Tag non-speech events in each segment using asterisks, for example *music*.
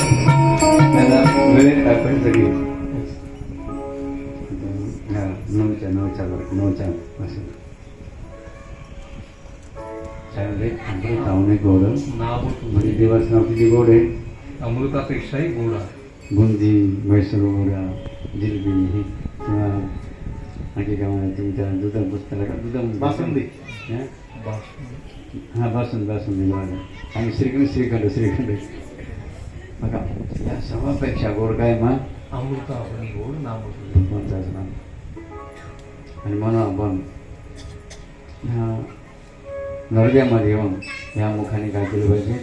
त्याला वेळेत आपण सगळी हा, नऊच्या नऊच्या वर नऊच्या असं त्यामध्ये अमृत आवणे गोड नाव म्हणजे तुझे देवाचं नाव किती गोड आहे अमृतापेक्षाही गोड आहे बुंदी म्हैसूर गोड्या जिलबी हे किंवा आणखी काय म्हणा तुम्ही त्याला दुधा पुस्तकाला का दुधा बासुंदी. हा? बास- हा बासुंदी बासुंदी बघा आणि श्रीखंड श्रीखंड श्रीखंड बघा या सर्वापेक्षा गोड काय मग अमृता आपण गोड नाव तुझे भगवंताचं नाम आणि म्हणून आपण ह्या नरड्यामध्ये येऊन ह्या मुखाने काय केलं पाहिजे?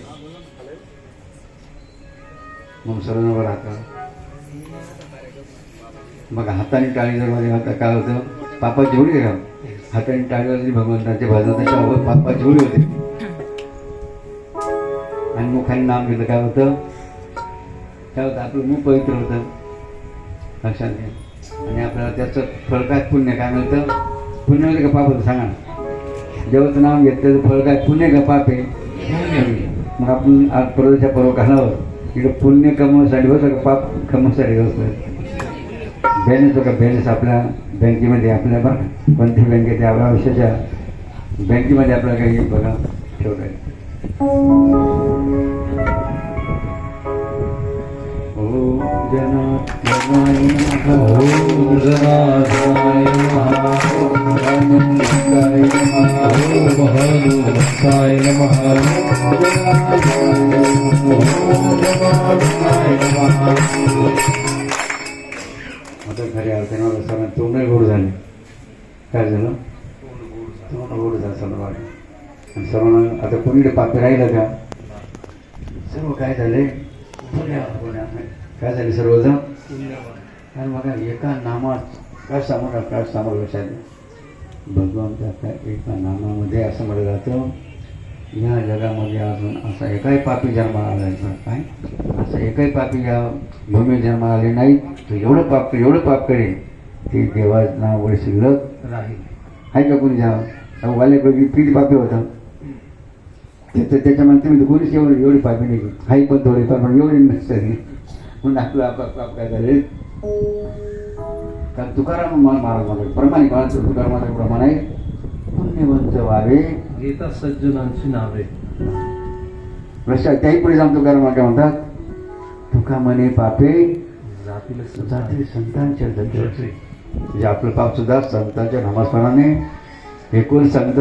मग सर्वांवर राहतं मग हाताने टाळी जर मध्ये आता काय होतं? पापा जेवढी का हाताने टाळी वाजली भगवंताच्या भजनाच्या अवर पापा जेवढी होते. आणि मुखाने नाम घेतलं काय होतं? काय होतं आपलं मुख पवित्र होतं. लक्षात घ्या. आणि आपल्याला त्याचं फळ काय? पुण्य काय मिळतं? पुण्य मिळतं का पाप होतं सांगा ना. देवाचं नाव घेतलं त्याचं फळ काय? पुण्य का पाप आहे मग आपण आज परदेशा पर्व घालावं. इकडं पुण्य कमवण्यासाठी होतं का पाप कमवण्यासाठी होतं बॅलन्स होता का बॅलन्स आपल्या बँकेमध्ये आपल्या बघा. कोणत्या बँकेत आपल्या आयुष्याच्या बँकेमध्ये आपल्याला काही बघा ठेवलं आहे आता खऱ्या अर्थानं सर्वांना तोंड गोड झाले काय झालं तोंड गोड झालं. सर्वांना आणि सर्वांना आता कोणीकडे पापी राहिलं का सर्व काय झाले? पुण्या पुण्या काय झाले सर्वजण? कारण बघा एका नामात काय समोर काय समोर लक्षात भगवंताच्या एका नामामध्ये असं म्हटलं जातं या जगामध्ये अजून असा एकही पापी जन्माला आला. काय असं एकही पापी या भूमी जन्माला आले नाही. तो एवढं पाप एवढं पाप करेल ते देवा नावावर शिल्लक राहील. आहे का कोणी वाले किती पापी होतं? त्याचं त्याच्यामध्ये तुम्ही कोणीच एवढं एवढी पापी नाही. हाही पण थोडी पण एवढी नसतं म्हणून झाले कारण तुकाराम महाराज प्रमाणिक महाराज तुकाराम महाराज प्रमाण पुण्यवंत व्हावे गीता सज्जनांची नावे लक्षात त्याही पुढे जाऊन तुकाराम काय म्हणतात तुका म्हणे पापे जातील संतांच्या दंडचे म्हणजे आपलं पाप सुद्धा संतांच्या नामस्मरणाने एकूण संत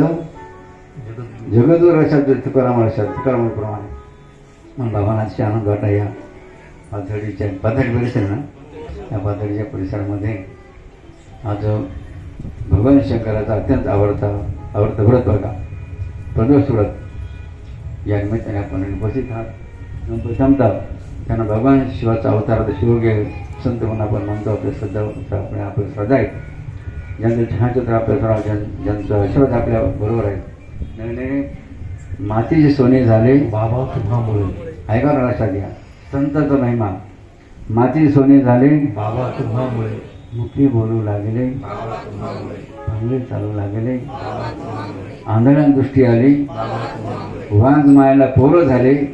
जगदवर अशा तुकाराम अशा तुकारामाप्रमाणे मग भगवानाचे आनंद वाटा या पाथडीच्या पाथडी परिसर ना? या पाथडीच्या परिसरामध्ये आज भगवान शंकराचा अत्यंत आवडता आवडतं व्रत बघा प्रदोष व्रत. या निमित्ताने आपण उपस्थित आहात. जमतात त्यांना भगवान शिवाचा अवतार आता शिवगे संत म्हणून आपण म्हणतो आपल्या श्रद्धा आपल्या आपल्या श्रद्धा आहेत. ज्यांचं छानचित्र आपल्या सर्व ज्यां ज्यांचं आशीर्वाद आपल्या बरोबर आहे नवीन मातीचे सोने झाले. बाबा तुम्हामुळे. ऐका लक्षात घ्या. संताचा महिमा माती सोने झाले. बाबा तुम्हामुळे. मुक्ती बोलू लागले. चांगले चालू लागले. आंधळ्या दृष्टी आली. वाघ मायाला पोरं झाले.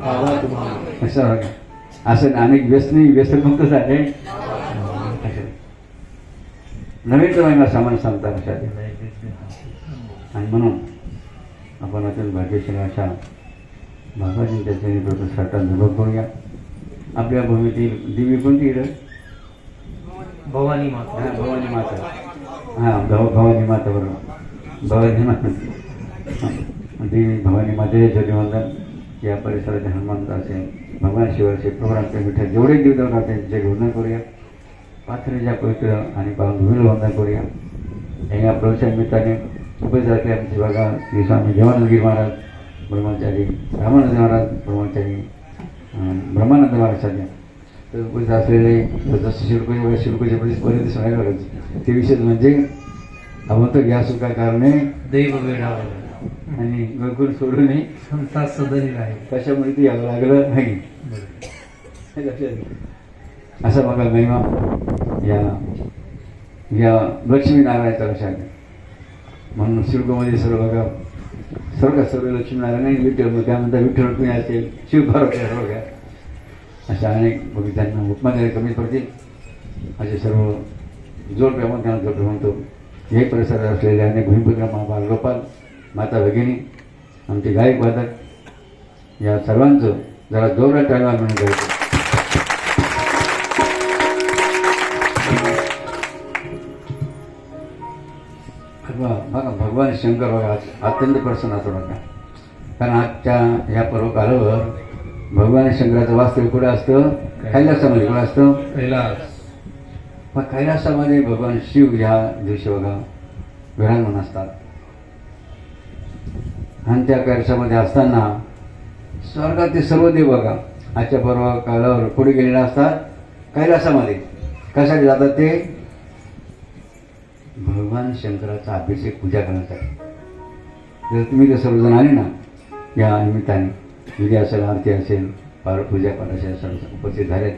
असं. असं अनेक व्यसनी व्यसनमुक्त झाले. नवीन तर महिमा सामान्य सांगता. आणि म्हणून आपण अत्यंत भाग्यशाली अशा प्रभू साठात धुबक करूया. आपल्या भूमीतील देवी कोणती इकडं भवानी माता. हा भवानी माता. हां भव भवानी माता बरोबर. भवानी माता. देवी भवानी माते ज्योतिवंदन या परिसराचे हनुमंत असेल भगवान शिवाचे प्रोग्रामचे मिठा जेवढे देवदेव राहते त्यांचे वंदन करूया. पाथरीच्या पवित्र आणि भूमीला वंदन करूया. आणि या प्रवेशा निमित्ताने उपस्थित असले आमचे बघा श्री स्वामी महाराज ब्रह्मचारी रामानंद महाराज ब्रह्मचारी ब्रह्मानंद महाराज सध्या तर उपस्थित असलेले जसं वगैरे शिरकोचे परिस्थिती सांगायला ते विशेष म्हणजे अवंत घ्या सुका कारणे? देव वेळावर आणि गुरुकुल सोडू नये संता सदनी राहील कशामुळे ते यावं लागलं नाही? लक्षात. असा बघा महिमा या या लक्ष्मीनारायणचा लक्षात घ्या. म्हणून शिल्पमध्ये सर्व बघा. सर्व सर्व लक्ष्मीनारायण आणि विठ्ठल काय म्हणतात? विठ्ठल रुक्मिणी असेल शिवभारत सर्व घ्या अशा अनेक बगीच्यांना उपमाने कमी पडतील. असे सर्व जोड प्रमाण त्यांना जोड म्हणतो? हे परिसरात असलेले अनेक भूमिपुत्र बालगोपाल माता भगिनी आमचे गायक वादक या सर्वांचं जरा जोरात टाळवा म्हणून भगवान शंकर आज. अत्यंत प्रसन्न असतो बघा कारण आजच्या ह्या पर्वकालावर भगवान शंकराचं वास्तव्य कुठे असतं? कैलासामध्ये कुठं असतं? कैलास. पण कैलासामध्ये भगवान शिव ह्या दिवशी बघा विरांगण असतात. आणि त्या कैलासामध्ये असताना स्वर्गातील सर्व देव बघा. आजच्या पर्व कालावर कुठे गेलेले असतात? कैलासामध्ये. कशासाठी जातात ते? भगवान शंकराचा अभिषेक पूजा करण्यासाठी. जर तुम्ही जर सर्वजण आले ना या निमित्ताने विधी असेल आरती असेल पूजा पाठ असेल सर्व उपस्थित झाले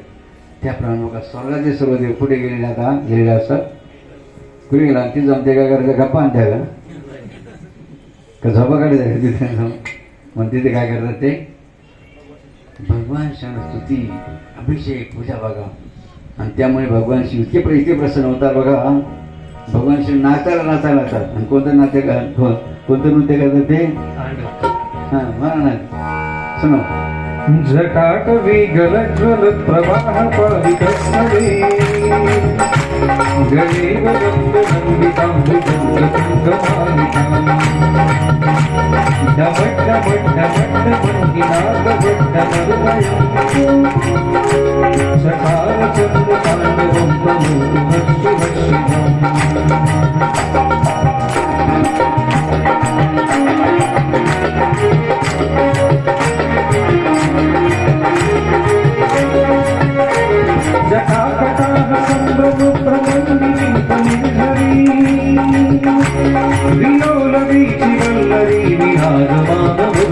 त्याप्रमाणे बघा स्वर्गाचे सर्व देव कुठे गेलेले आता? गेलेले असतात? कुठे गेला? ती जाऊन ते काय करायचं गप्पा आणत्या का? का झोपा काढे जायचं तिथे जाऊन. मग तिथे काय करतात ते? भगवान शरण स्तुती अभिषेक पूजा बघा. आणि त्यामुळे भगवान शिव इतके प्र- इतके प्रसन्न होतात बघा. भगवान शिव नाचायला नाचायला लागतात. आणि कोणतं नाट्य कोणतं नृत्य करतात ते? तांडव हां म्हणा ना. सुनो. जटाटवी गलज्वल प्रवाह पालिकस्मरे गले वदन्त ಡಮಟ್ಟ ಮಟ್ಟ ಮಟ್ಟ ಮಂಗಿನಾಗ ಮಟ್ಟ ಮರುಮಯ ಸಕಾಲ ಚಂದ ಪಾಂಡವೊಬ್ಬನು ಹಸಿ ಹಸಿ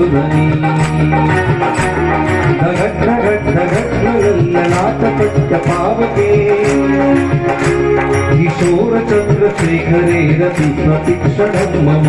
ధ్వని ధగట్ల గట్ల గట్లలల్ల నాటపట్ట పావకే కిశోర చంద్రశేఖరేణ ప్రతిక్షణం మమ.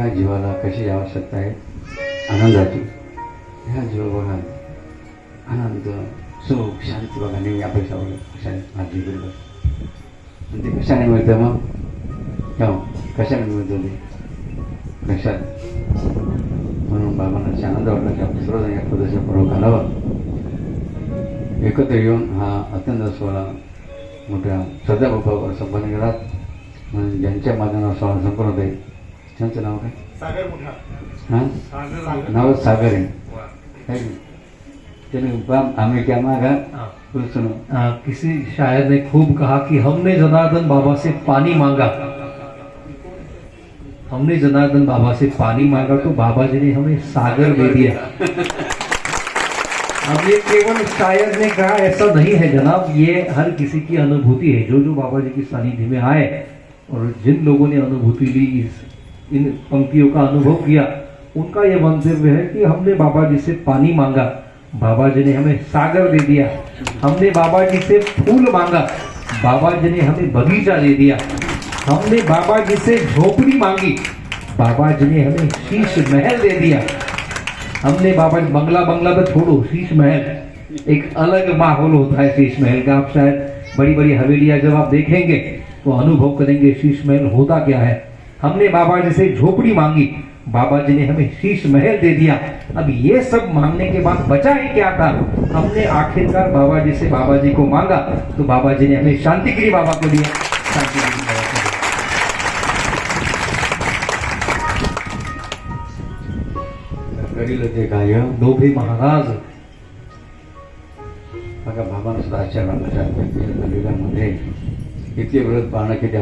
या ह्या जीवाला कशी आवश्यकता आहे? आनंदाची. ह्या जीव बघा आनंद सुख शांती बघा नेहमी अपेक्षा बघा कशाने माझी बरोबर आणि ते कशाने मिळतं मग? का कशाने मिळतं ते? कशात म्हणून बाबांना आनंद वाटला की आपण सर्वजण या प्रदेशात पर्व घालावा. एकत्र येऊन हा अत्यंत सोहळा मोठ्या श्रद्धाभावावर संपन्न केला म्हणून ज्यांच्या माध्यमावर सोहळा संपन्न होते त्यांचं नाव काय सागर मुठा। हाँ? नाव सागर। आहे है? बाम आम्ही क्या मागा? हाँ। बोल सुनो। हाँ, किसी शायर ने खूब कहा कि हमने जनार्दन बाबा से पानी मांगा। हमने जनार्दन बाबा से पानी मांगा तो बाबा जी ने हमें सागर दे दिया। अब ये केवल शायर ने कहा ऐसा नहीं है जनाब ये हर किसी की अनुभूति है। जो जो बाबा जी की सानिध्य में आए और जिन लोगों ने अनुभूति ली इस इन पंक्तियों का अनुभव किया। उनका यह मंतव्य है कि हमने बाबा जी से पानी मांगा। बाबा जी ने हमें सागर दे दिया। हमने बाबा जी से फूल मांगा। बाबा जी ने हमें बगीचा दे दिया। हमने बाबा जी से झोपड़ी मांगी। बाबा जी ने हमें शीश महल दे दिया। हमने बाबा जी, बंगला बंगला तो छोड़ो, शीश महल। एक अलग माहौल होता है शीश महल का। आप शायद बड़ी बड़ी हवेलियाँ जब आप देखेंगे तो अनुभव करेंगे शीश महल होता क्या है। हमने बाबा जी से झोपड़ी मांगी। बाबा जी ने हमें शीश महल दे दिया। अब ये सब मांगने के बाद बचा ही क्या था? हमने आखिरकार बाबा जी से बाबा जी को मांगा। तो बाबा जी ने हमें शांतिगिरी बाबा को दिया। बाबा ते दोघे महाराज। बघा बाबांना सुद्धा आश्चर्य मंदिरामध्ये इतके व्रत पाळणं किती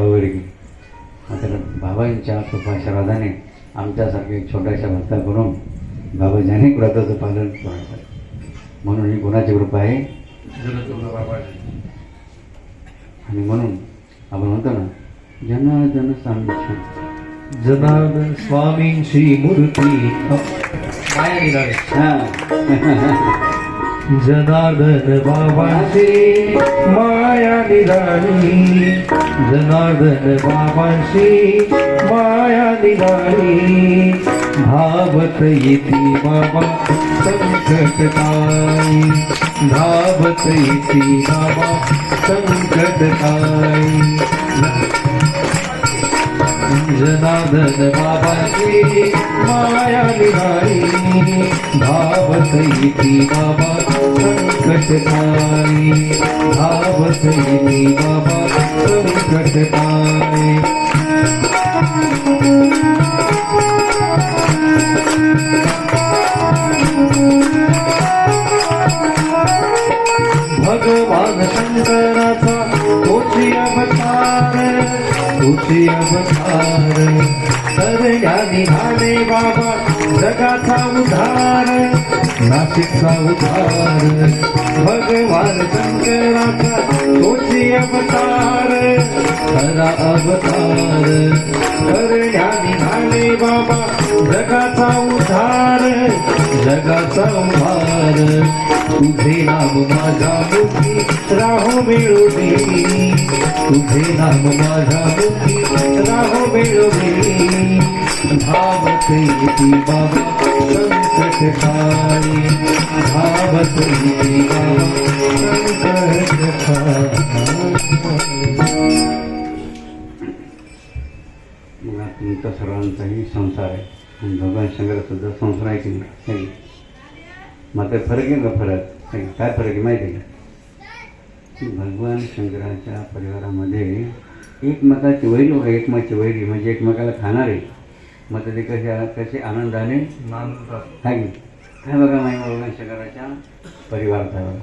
मात्र बाबांच्या कृपाशीर्वादाने आमच्यासारखे छोट्याशा भक्ता करून बाबाजी अनेक व्रताचं पालन करायचं म्हणून ही गुणाची कृपा आहे. आणि म्हणून आपण म्हणतो ना जन जन सामिष्य जनार्दन स्वामींची मूर्ती निघाले *laughs* जनार्दन बाबांची माया निघाली जनार्दन बाबांची माया निघाली धावत येती बाबा संकट ताई धावत येती बाबा संकट ताई जनार्दन बाबाची माया निहारी धावत येती बाबा संकट ताई धावत येती बाबा संकट ताई तोची अवतार तर या निघाले बाबा. जगाचा उधार नाशिकचा उधार भगवान शंकराचा तोची अवतार खरा अवतार. करण्या निघाले बाबा जगाचा उधार जगाचा उभार तुझे नाम माझा मुखी राहो मिळोनी तुझे नाम माझा मुखी राहो मिळोनी धावत येती तुमचा सर्वांचाही संसार आहे. आणि भगवान शंकर सुद्धा संसार आहे की नाही? है मात्र फरक आहे का फरक? काय फरक आहे माहिती आहे का? की भगवान शंकराच्या परिवारामध्ये एकमेकाची वैरी एकमेकाची वैरी म्हणजे एकमेकाला खाणारे मग ते कसे कसे आनंदाने आहे. की काय बघा माहिती भगवान शंकराच्या आहे बघा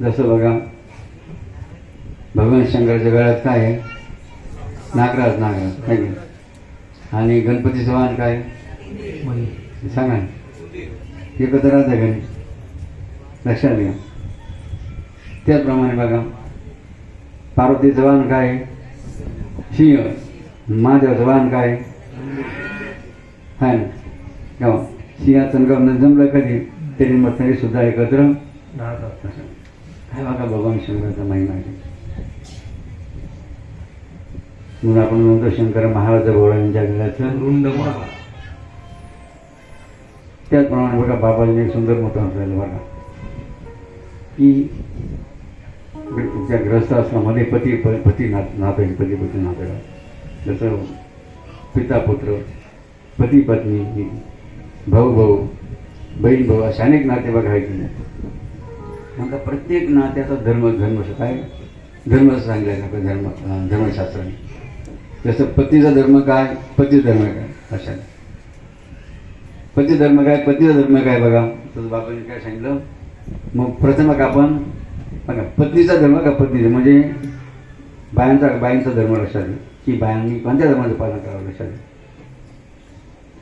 जसं बघा भगवान शंकराच्या गळ्यात काय आहे? नागराज नागराज है की? आणि गणपतीचं वाहन काय? सांगा. एकत्र राहतं गणेश लक्षात घ्या. त्याचप्रमाणे बघा पार्वतीचं वाहन काय आहे? सिंह. महादेवाचं वाहन काय? आहे ना. हो. सिंहाचं गमन जमलं कधी तरी मग सुद्धा एकत्र. काय बघा भगवान शंकराचा महिमा आहे. म्हणून आपण म्हणतो शंकर महाराज गोळ्यांच्या रुंड बाबा त्याचप्रमाणे बघा बाबाजीने एक सुंदर मत म्हटलेलं बघा. की त्या ग्रस्त असल्यामध्ये पती पती नात नातं पती पती नातं त्याचं पिता पुत्र पती पत्नी भाऊ भाऊ बहीण भाऊ असे अनेक नाते बघा आहेत. की प्रत्येक नात्याचा धर्म धर्म काय? धर्म सांगितलं आहे आपल्या धर्म धर्मशास्त्राने. जसं पतीचा धर्म काय? पती धर्म काय? अशा. पती धर्म काय? पतीचा धर्म काय बघा? तसं बाबांनी काय सांगितलं? मग प्रथम का आपण बघा पत्नीचा धर्म का पत्नीचा म्हणजे बायांचा बायांचा धर्म लक्षात घ्या. की बायांनी कोणत्या धर्माचं पालन करावं लक्षात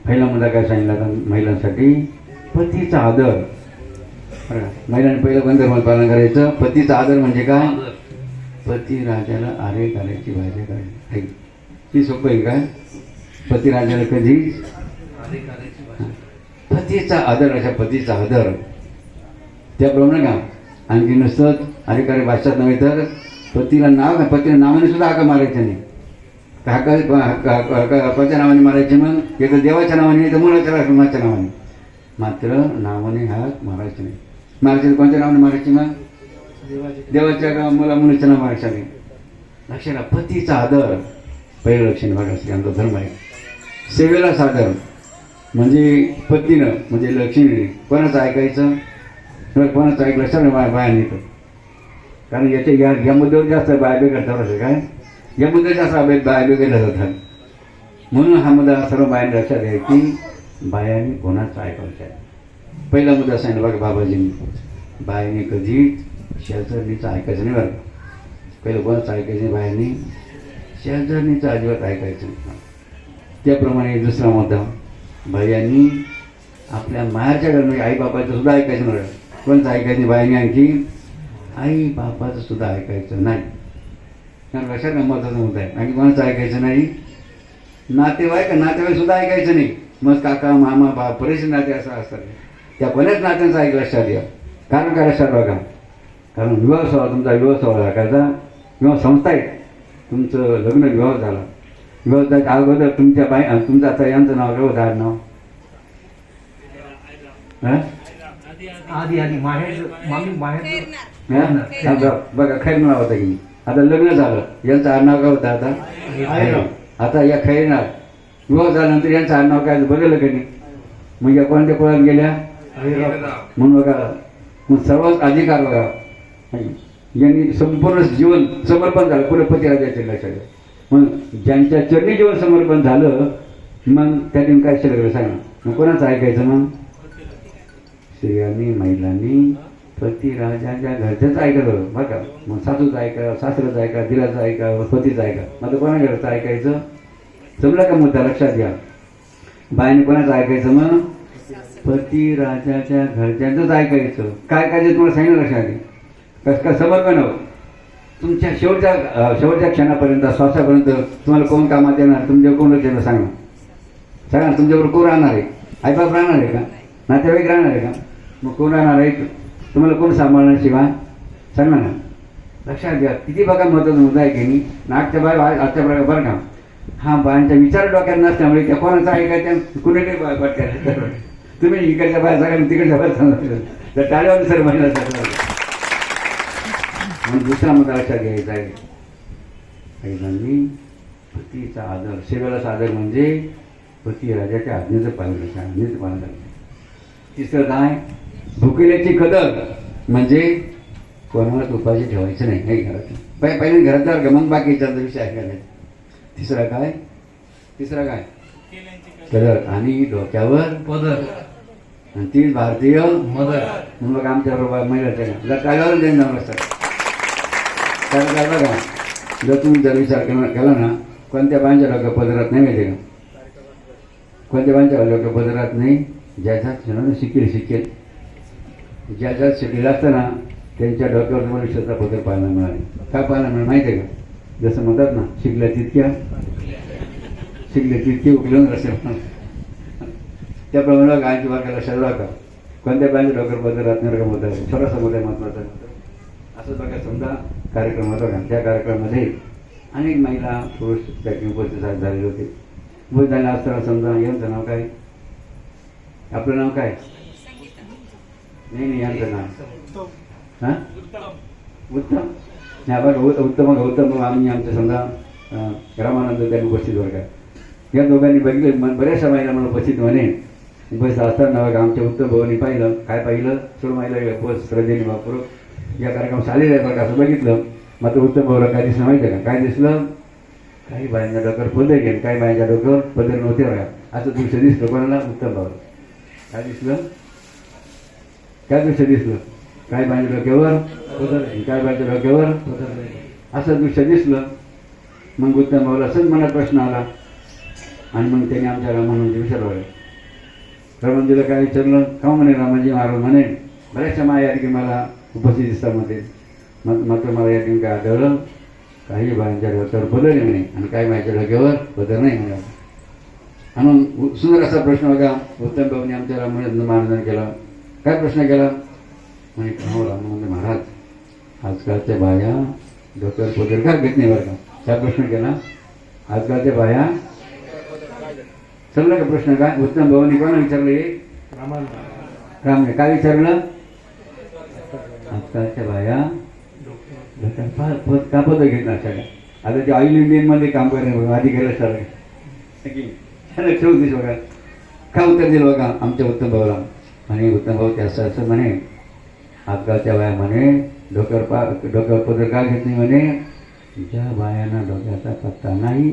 पहिला मुद्दा काय सांगितला तर महिलांसाठी पतीचा आदर. महिलांनी पहिलं कोणत्या धर्माचं पालन करायचं? पतीचा आदर म्हणजे काय? पती राजाला आरे करायची भाजी करायची ती सोपं आहे काय पतिराजाला कधी? पतीचा आदर अशा पतीचा आदर. त्याप्रमाणे का? आणखी नुसतंच अधिकारी भाषात नव्हे तर पतीला नाव पतीला नावाने सुद्धा आका मारायचं नाही. तर हाका हाका- हाका- हाका- पतीच्या नावाने मारायचे मग? एक तर देवाच्या नावाने तर मुलाच्या कुणाच्या नावाने. मात्र नावाने हाक मारायचे नाही. मारायचे कोणत्या नावाने मारायचे मग? देवाच्या का मुला मुलीच्या नाव मारायचं नाही. लक्षाला पतीचा आदर. पहिलं लक्षण भाग असते आमचा धर्म आहे. सेवेला सादर. म्हणजे पत्नीनं म्हणजे लक्ष्मीने. कोणाचं ऐकायचं? कोणाचं ऐकलं? सगळं बाय येतं कारण याच्या या या मुद्द्यावर जास्त बाया असं काय? या मुद्द्यावर जास्त बाया बाया बिघडल्या जातात. म्हणून हा मुद्दा सर्व बायांनी लक्षात घ्या की बायांनी कोणाचं ऐकायचं आहे पहिला मुद्दा सांगितला बघा बाबाजींनी. बायांनी कधी शेजारणीचं ऐकायचं नाही बरं पहिलं कोणाचं ऐकायचं नाही बायांनी? शेजारणीचं अजिबात ऐकायचं नाही. त्याप्रमाणे दुसरा मुद्दा. बायांनी आपल्या मायाच्या घर म्हणजे आई बापाचं सुद्धा ऐकायचं नाही कोणतं ऐकायचं बायांनी आणखी आई बापाचं सुद्धा ऐकायचं नाही. कारण लक्षात महत्त्वाचा मुद्दा आहे. आणखी कोणाचं ऐकायचं नाही. नातेवाईक नातेवाईक सुद्धा ऐकायचं नाही. मग काका मामा बाप बरेचसे नाते असं असतात. त्या कोण्याच नात्यांचं ऐक लक्षात घ्या कारण काय लक्षात बघा कारण विवाह सोहळा तुमचा विवाह सोहळा दाखवायचा विवाह संस्था आहे तुमचं लग्न विवाह झाला. विवाह झाल्या अगोदर तुमच्या बाई अं, तुमचं आता यांचं नाव काय होतं? आडनाव हं? आधी आधी माहेर मामी माहेर बघा खैर नाव होतं की? आता लग्न झालं. यांचं आडनाव काय होतं आता. आता या खैरनार. विवाह झाल्यानंतर यांचं आडनाव काय बदललं का नाही? मग या कोणत्या कुळात गेल्या? म्हणून बघा. मग सर्वच अधिकार बघा. यांनी संपूर्ण जीवन समर्पण झालं. पुढे पतिराजाच्या लक्षात. मग ज्यांच्या चरणी जीवन समर्पण झालं मग त्यातून काय शिल्लक सांगा. मग कोणाचं ऐकायचं मग? स्त्रियांनी महिलांनी पती राजाच्या घरच्याच ऐकायचं बरं का? मग सासूचं ऐका सासऱ्याचं ऐका दिराचं ऐका पतीचं ऐका. मग कोणा घरचं ऐकायचं? जमला का मुद्दा? लक्षात घ्या. बाईने कोणाचं ऐकायचं मग? पती राजाच्या घरच्यांचंच ऐकायचं. काय काय ते तुम्हाला सांगितलं लक्षात घ्या कसं काय समर्पण हो तुमच्या शेवटच्या शेवटच्या क्षणापर्यंत श्वासापर्यंत तुम्हाला कोण कामात येणार? तुमच्या कोण लक्ष येणार? सांगा. सांगा तुमच्याबरोबर कोण राहणार आहे? आईबाप राहणार आहे का? नातेवाईक राहणार आहे का? मग कोण राहणार आहे तुम्हाला कोण सांभाळणार शिवाय? सांगा ना. लक्षात घ्या किती बघा महत्त्वाचा मुद्दा आहे की मी नागच्या बाय आजच्या प्रकार बरं का? हा बायांचा विचार डोक्यात नसल्यामुळे त्या कोणाचा आहे का त्या कुणी काही तुम्ही इकडच्या बाहेर सांगा तिकडच्या बाहेर सांगा तर टाळेवाली सर महिला म्हणून दुसरा मुद्दा लक्षात घ्यायचा आहे. मी पतीचा आदर सेवेला सादर म्हणजे पती राजाच्या आज्ञेचं पालन करायचं आज्ञेचं पालन करायचं तिसरं काय? भुकेल्याची कदर म्हणजे कोणालाच उपाशी ठेवायचं नाही हे घरात. पहि- पहिले घरात जाणार का मग बाकीच्या विषय ऐकायला नाही. तिसरा काय? तिसरा काय? कदर आणि डोक्यावर पदर आणि ती भारतीय मदर. म्हणून बघा आमच्या बरोबर महिलाच्या जर असतात. काय काय बघा जर तुम्ही जर विचार केला केला ना कोणत्या बांच्या डोक्या पदरात नाही माहिती का? कोणत्या बांच्या डोक्या पदरात नाही? ज्याच्यात क्षणानं शिकेल शिकेल ज्याच्यात शिकलेलं असतं असताना त्यांच्या डोक्यावर मनुष्याचा पदर पाहायला मिळाले. काय पाहायला मिळालं माहिती आहे का? जसं म्हणतात ना शिकल्या तितक्या शिकले तितके उकलून असेल त्याप्रमाणे गायची वाक्य लक्षात का? कोणत्या बांच्या डोक्यावर पदर राहत नाही का मुद्दा थोडा थोडासा आहे महत्त्वाचा असं बघा समजा कार्यक्रम होता का? त्या कार्यक्रमामध्ये अनेक महिला पुरुष त्या उपस्थित झालेले होते. उपस्थित झाले असताना समजा यांचं नाव काय? आपलं नाव काय? नाही नाही यांचं नाव. हां? उत्तम? नाही बघा उत- उत्तम उत्तम आम्ही आमच्या समजा रामानंद त्यांनी उपस्थित वर्ग या दोघांनी बघितले मन बऱ्याचशा महिला म्हणून उपस्थित म्हणे. उपस्थित असताना बघा आमच्या उत्तम भवानी पाहिलं. काय पाहिलं? सर्व महिला बस श्रद्धेने वापरून या कार्यक्रमात आलेले आहेत बघा असं बघितलं. मात्र उत्तम भाऊला काय दिसलं माहिती आहे का? काय दिसलं? काही बायांच्या डोक्यावर पदर गेले. काही बायांच्या डोक्यावर पदर नव्हते बघा. असं दृश्य दिसलं कोणाला? उत्तम भाऊ काय दिसलं? काय दृश्य दिसलं? काय बायांच्या डोक्यावर? काय बायांच्या डोक्यावर? असं दृश्य दिसलं. मग उत्तम भाऊला असंच मला प्रश्न आला. आणि मग त्याने आमच्या रामानंदजी विचारलं. रामानंदजीला काय विचारलं? का म्हणे रामाजी महाराज म्हणे बऱ्याचशा माया या ठिकाणी मला उपस्थित दिसतात मध्ये मग मात्र मला या ठिकाणी काय आढळलं? काही बायांच्या डोक्यावर पदर म्हणे. आणि काही बायांच्या डोक्यावर बदल नाही म्हणे. म्हणून सुंदर असा प्रश्न होता. उत्तम भाऊने आमच्या रामानंद महाराजांनी केला. काय प्रश्न केला? म्हणे हो म्हणजे महाराज आजकालच्या बाया डोक्यावर पोतर का घेत नाही बरं का? काय प्रश्न केला? आजकालच्या बाया समजा का प्रश्न? काय? उत्तम भाऊनी कोणा विचारलं? हे रामने काय विचारलं? आजकालच्या बाया डोक्यावर पद का घेत ना सगळ्या? आता ते ऑइल इंडियनमध्ये काम करणे आधी गेलं सर त्याला ठेवून दिस बघा. का उत्तर दिलं बघा आमच्या उत्तम भावाला? आणि उत्तम भाऊ ते असं म्हणे. आजकालच्या बाया म्हणे डोक्यावर पा डोक्यावर पदर का घेत नाही म्हणे. ज्या बायांना डोक्याचा पत्ता नाही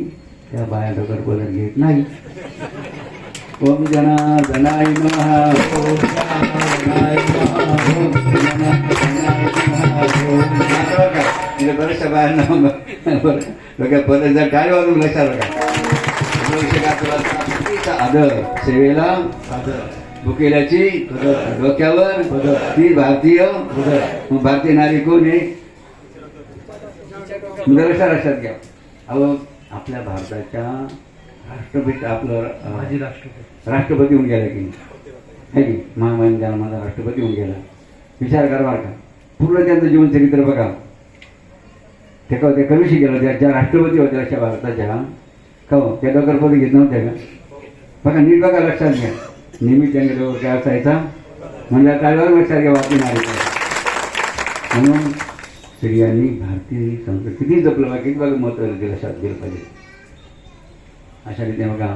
त्या बाया डोक्यावर पदर घेत नाही. ओम जना जनाय तिथे बऱ्याचशा बायांना डोक्यात पदर जर काय वाजून लक्षात बघा भविष्यकाळात आदर सेवेला आदर. भुकेल्याची डोक्यावर ती भारतीय मग भारतीय नारी कोण आहे? जरा लक्षात घ्या. अहो आपल्या भारताच्या राष्ट्रपती आपलं राष्ट्रपती. राष्ट्रपती होऊन गेला की नाही? की? महामाइन माझा राष्ट्रपती होऊन गेला. विचार करा बरं का. पूर्ण त्यांचं जीवनचरित्र बघा. ते का ते कमीशी गेलं त्या ज्या राष्ट्रपती होत्या अशा भारताच्या. का हो? त्या डोकरपती घेत नव्हत्या का? बघा नीट बघा लक्षात घ्या. नेहमी त्यांनी काय असायचा म्हणजे टाळीवर लक्षात घ्या वाटली म्हणून स्त्रियांनी भारतीय संस्कृती किती जपलं पाहिजे किती बघा महत्त्व लक्षात गेलं पाहिजे. अशा रीतीने बघा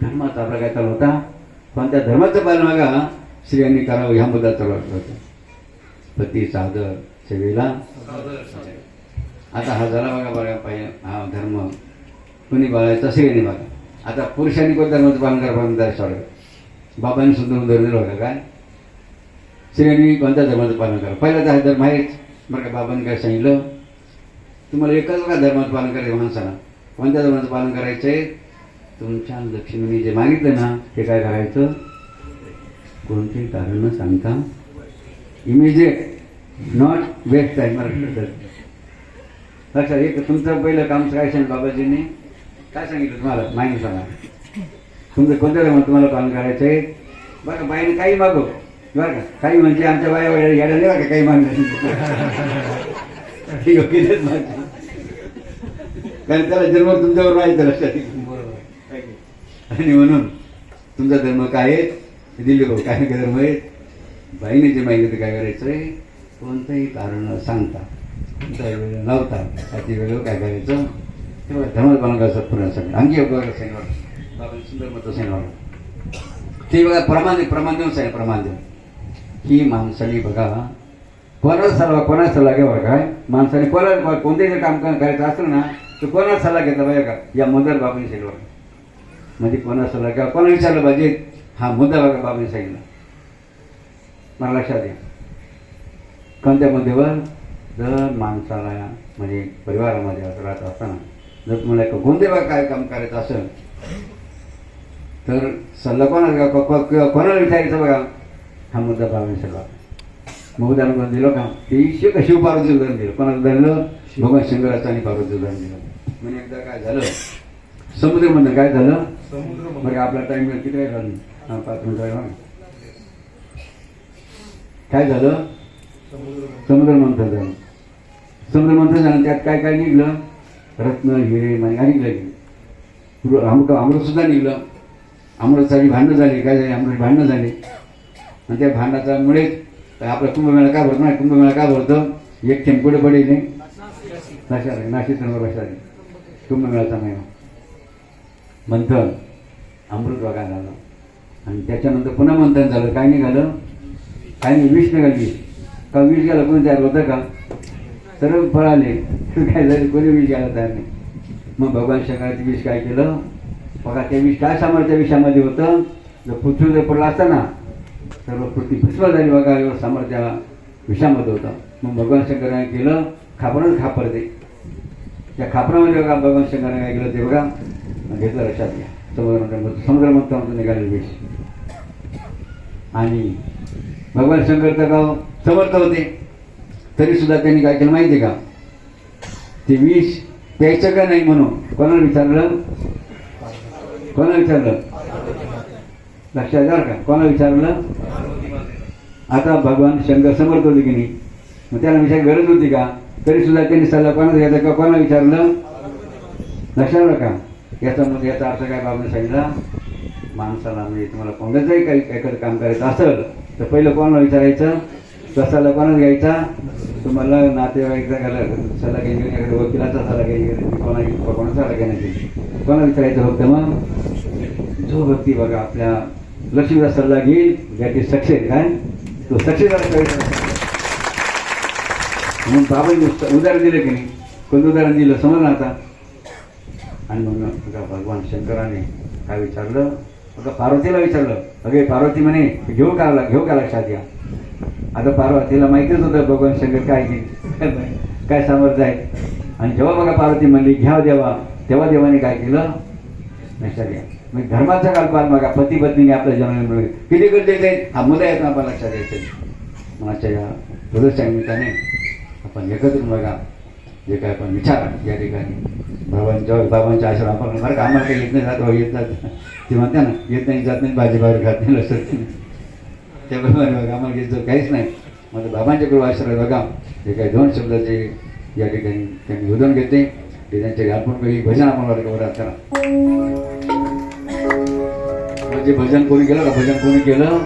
धर्माचा आपला काय चालू होता. पण त्या धर्माचं पालन बघा स्त्रियांनी करावं ह्या मुद्दा चालू होता. पती सादर सेवेला. आता हा झाला बघा बघा पाहिजे हा धर्म कुणी बाळायचा स्त्रियांनी बघा. आता पुरुषांनी कोणत्या धर्माचं पालन करा पालन बाबांनी सुद्धा उदाहरण दिलं बघा काय? स्त्रियांनी कोणत्या धर्माचं पालन करा पहिला तर हा धर्म आहेच. बरं का बाबांनी काय सांगितलं? तुम्हाला एकच का धर्माचं पालन करायचं माणसाला कोणत्या धर्माचं पालन करायचं आहे? तुमच्या लक्ष्मीने जे मागितलं ना ते काय करायचं? कोणते कारण न सांगता इमिजिएट नॉट वेस्ट टाईम लक्षात एक तुमचं पहिलं काम काय सांग बाबाजींनी. काय सांगितलं तुम्हाला? माहिती सांगा. तुमचं कोणत्या धर्मात तुम्हाला पालन करायचं आहे बरं बाईने काही मागो. बरं का? काही म्हणजे आमच्या बाया वगैरे यायला नाही बरं का काही मागणं ठीक आहे मागते कारण त्याला जन्म तुमच्यावर माहिती आहे लक्षात आणि म्हणून तुमचा धर्म काय आहे? ते दिले भाऊ काय धर्म आहे? बाईने जे माहिती ते काय करायचं आहे कोणतंही कारण न सांगता कोणता वेळ नव्हता त्याची वेळेवर काय करायचं? तेव्हा धर्म पालन करायचं सगळं आणखी योग्य सांगितलं सुंदर ते बघा प्रमाण प्रमाण देऊन आहे प्रमाण देऊन. ही माणसाने बघा कोणाचा सल्ला कोणाचा सल्ला घ्यावा काय माणसाने कोणाला कोणतेही जर काम करायचं असेल ना तर कोणाचा सल्ला घेतला पाहिजे का या मुद्द्यावर बाबांनी सांगितलं म्हणजे कोणाचा सल्ला घ्यावा कोणा विचारलं पाहिजे हा मुद्दा बघा बाबांनी सांगितला. मला लक्षात घ्या कोणत्या मुद्द्यावर? जर माणसाला म्हणजे परिवारामध्ये राहत असताना जर तुम्हाला कोणते बघा काय काम करायचं असेल तर सल्ला कोणाला कोणाला विचारायचं बघा? हा मुद्दा सल्ला मग उदाहरण कोण दिलं का? ते शिव शिव पार्वती उदाहरण दिलं उदाहरण दिलं भगवान शंकराचं आणि पार्वती उदाहरण दिलं. म्हणजे एकदा काय झालं? समुद्र मंथन काय झालं? बरं आपला टाइम किती वेळ झालं हा पाच मिनिट काय झालं? समुद्र मंथन झालं. समुद्र मंथन झालं त्यात काय काय निघलं? रत्न हिरे माने आणि निघलं अमृत अमृत सुद्धा निघलं. अमृतसाठी भांडणं झाली काय झाली अमृत भांडणं झाली. आणि त्या भांडणाचा मुळे आपला कुंभमेळा का भरतो? ना कुंभमेळा का भरतो? एक थेंब कुठे पडेल. नाही लक्षात नाशिक लक्षात आहे कुंभमेळाचा महिना मंथन अमृत बघायला झालं. आणि त्याच्यानंतर पुन्हा मंथन झालं. काय नाही झालं काय नाही विष नाही विष का विष गेला कोणी तयार होतं का? सर्व फळ आले. *laughs* काय झाले? कोणी विष घ्यायला तयार नाही. मग भगवान शंकराचं विष काय केलं? बघा ते विष काय सामर्थ्य विषामध्ये होतं? जर पृथ्वी जर पडला असता ना सर्व पृथ्वी भस्म झाली बघा एवढं सामर्थ्य विषामध्ये होतं. मग भगवान शंकराने केलं खापरच खापरते त्या खापरामध्ये बघा भगवान शंकराने काय केलं ते बघा. घेतलं लक्षात घ्या. समुद्र समुद्र मंथनातून निघाले विष. आणि भगवान शंकर तर गाव हो? समर्थ होते. तरी सुद्धा त्यांनी काय केलं माहिती आहे का? ते विष प्यायचं का नाही म्हणून कोणाला विचारलं? कोणाला विचारलं? लक्षात येणार का? कोणाला विचारलं? आता भगवान शंकर समर्थ होते की नाही? मग त्याला विचार गरज होती का? तरी सुद्धा त्यांनी सल्ला कोणाला घ्यायचा का? कोणाला विचारलं? लक्षात आलं का? याचा म्हणजे याचा अर्थ काय बाबा सांगितला? माणसाला म्हणजे तुम्हाला कोणाचंही काही एखादं काम करायचं असेल तर पहिलं कोणाला विचारायचं? कसाला कोणाला घ्यायचा? तुम्हाला नातेवाईकचा घाला सल्ला घ्यायची एखाद्या वकिलाचा सल्ला घ्यायची कोणा कोणाचा सल्ला घेण्याची कोणाला विचारायचं फक्त मग जो व्यक्ती बघा आपल्या लक्ष्मीचा सल्ला घेईल ज्याची सक्सेस काय तो सक्सेस म्हणून बाबांनी उदाहरण दिलं की नाही? कोणतं उदाहरण दिलं? समजलं आता? आणि मग भगवान शंकराने काय विचारलं? बघा पार्वतीला विचारलं. अगे पार्वती म्हणे घेऊ का घेऊ का लक्षात या? आता पार्वतीला माहितीच होतं भगवान शंकर काय की काय सामर्थ्य आहे. आणि जेव्हा बघा पार्वती म्हणली घ्या देवा तेव्हा देवाने काय केलं? लक्षात घ्या मग धर्माचा कालपाल बघा पती पत्नीने आपल्या जन्म मिळवले. किती गरजेचं आहे हा मुद्दा येतो आपण लक्षात यायचं मनाच्या या थोडंसच्या निमित्ताने आपण एकत्र बघा जे काय आपण विचार या ठिकाणी. बाबांच्या बाबांच्या आश्रम आपण बरं का आम्हाला काही येत नाही जात येत जात. ते म्हणते ना येत नाही जात नाही भाजी बाहेर खात नाही लक्षात नाही. त्याप्रमाणे बघा आम्हाला येत काहीच नाही. मग बाबांच्या कृपा आश्रय बघा. जे काही दोन शब्दाचे या ठिकाणी त्यांनी उदाहरण घेते ते त्यांचे अर्पण काही भजन आपण वर्ग वरात करा. म्हणजे भजन कोणी केलं का? भजन कोणी केलं?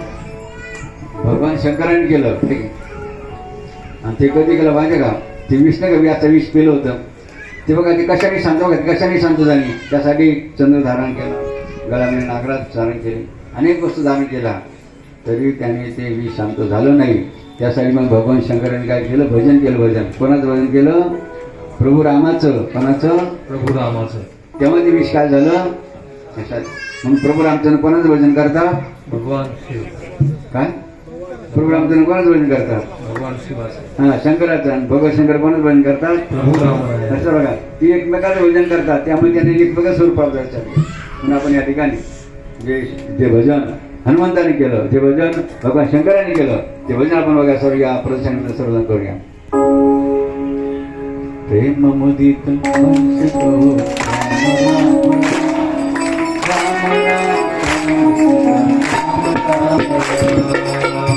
भगवान शंकराने केलं. ठीक आहे आणि ते कधी केलं माहिती आहे का? ते विष नाही का आता विष पेलं होतं. ते बघा ते कशाने शांत बघा कशाने शांत झाली त्यासाठी चंद्र धारण केलं. गळ्यामध्ये नागरात धारण केले. अनेक वस्तू धारण केला तरी त्याने ते विष शांत झालं नाही. त्यासाठी मग भगवान शंकराने काय केलं? भजन केलं भजन. कोणाचं भजन केलं? प्रभू रामाचं. कोणाचं? प्रभू रामाचं. तेव्हा ते विष काय झालं मग प्रभू रामचंद्र कोणाचं भजन करतात भगवान शिव. काय? प्रभू रामचंद्र कोणाचं भजन करतात भगवान शिवाचं. हा शंकराचं. भगवान शंकर कोणाचं भजन करतात प्रभू रामाचं. असं बघा. ती एकमेकाचं भजन करतात. त्यामुळे त्यांनी एकमेका स्वरूपात जायचं. म्हणून आपण या ठिकाणी जे जे भजन हनुमंताने केलं जे भजन भगवान शंकराने केलं ते भजन आपण बघा सर्व या प्रदर्शन सर्वजण करूया. प्रेम मुदित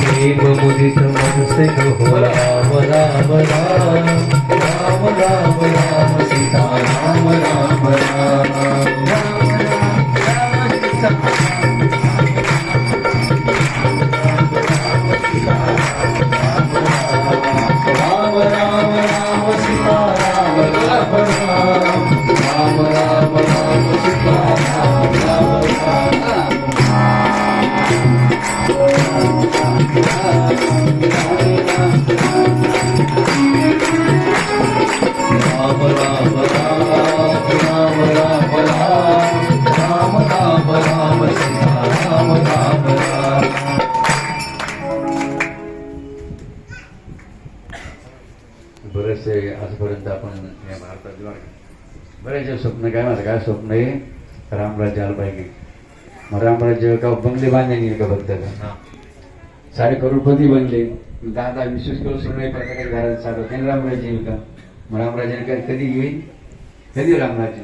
प्रेम मुदित मनसे गो कहो राम राम राम राम राम राम सीता राम राम राम राम। बांधले नाही का साडे करोडपती बनले. दहा दहा वीस वीस करोड सोने प्रकारे घरात त्यांनी रामराज्य येईल का? मग रामराज्याने काय कधी येईल कधी रामराज्य?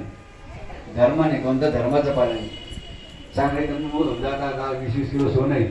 धर्माने कोणत्या धर्माचं पालन? चांगले दहा दहा वीस वीस किलो सोनं आहे.